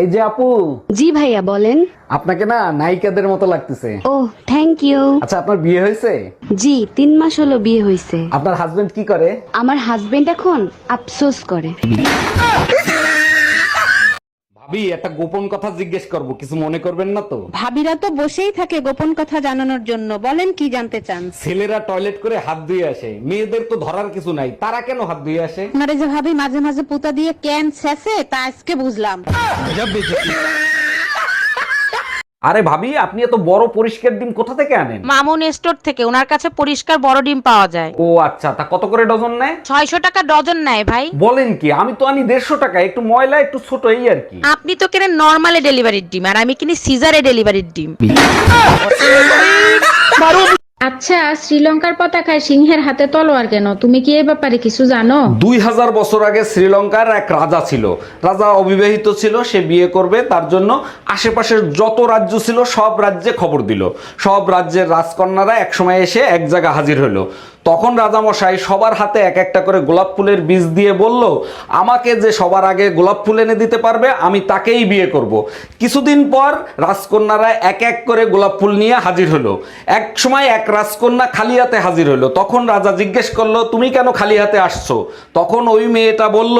এই যে আপু জি ভাইয়া বলেন। আপনাকে না নায়িকাদের মতো লাগতেছে। ও থ্যাংক ইউ আচ্ছা আপনার বিয়ে হয়েছে? জি তিন মাস হলো বিয়ে হয়েছে। আপনার হাজবেন্ড কি করে? আমার হাজবেন্ড এখন আফসোস করে। ভাবি একটা গোপন কথা জিজ্ঞেস করব কিছু মনে করবেন না তো? ভাবিরা তো বসেই থাকে গোপন কথা জানানোর জন্য বলেন কি জানতে চান? ছেলেরা টয়লেট করে হাত ধুয়ে আসে মেয়েদের তো ধরার কিছু নাই তারা কেন হাত ধুয়ে আসে? আপনারা যে ভাবি মাঝে মাঝে পুতা দিয়ে ক্যান ছেসে তা আজকে বুঝলাম। আরে ভাবি আপনি এত বড় পরিষ্কার ডিম কোথা থেকে আনেন? মামুন স্টোর থেকে ওনার কাছে পরিষ্কার বড় ডিম পাওয়া যায়। ও আচ্ছা তা কত করে ডজন নেয়? ছয়শো টাকা ডজন নেয় ভাই। বলেন কি আমি তো আনি দেড়শো টাকা একটু ময়লা একটু ছোট এই আর কি। আপনি তো কেনেন নর্মালে ডেলিভারির ডিম আর আমি কিনি সিজারে ডেলিভারির ডিম। আচ্ছা শ্রীলঙ্কার পতাকায় সিংহের হাতে তলোয়ার কেন? তুমি কি এই ব্যাপারে কিছু জানো? দুই হাজার বছর আগে শ্রীলঙ্কার এক রাজা ছিল। রাজা অবিবাহিত ছিল, সে বিয়ে করবে, তার জন্য আশেপাশের যত রাজ্য ছিল, সব রাজ্যে খবর দিল। সব রাজ্যের রাজকন্যারা একসময় এসে এক জায়গা হাজির হলো। তখন রাজামশাই সবার হাতে এক একটা করে গোলাপ ফুলের বীজ দিয়ে বলল, আমাকে যে সবার আগে গোলাপ ফুল এনে দিতে পারবে, আমি তাকেই বিয়ে করব। কিছুদিন পর রাজকন্যারা এক এক করে গোলাপ ফুল নিয়ে হাজির হলো। এক সময় এক রাজকন্যা খালি হাতে হাজির হলো। তখন রাজা জিজ্ঞেস করল, তুমি কেন খালি হাতে আসছো? তখন ওই মেয়েটা বলল,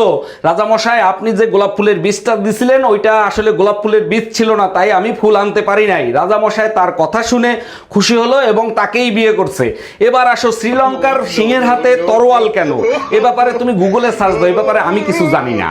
রাজামশাই, আপনি যে গোলাপ ফুলের বীজটা দিছিলেন, ওইটা আসলে গোলাপ ফুলের বীজ ছিল না, তাই আমি ফুল আনতে পারি নাই। রাজামশাই তার কথা শুনে খুশি হলো এবং তাকেই বিয়ে করছে। এবার আসো শ্রীলঙ্কার সিংহের হাতে তরোয়াল কেন? এ ব্যাপারে তুমি গুগলে সার্চ দাও, এ ব্যাপারে আমি কিছু জানি না।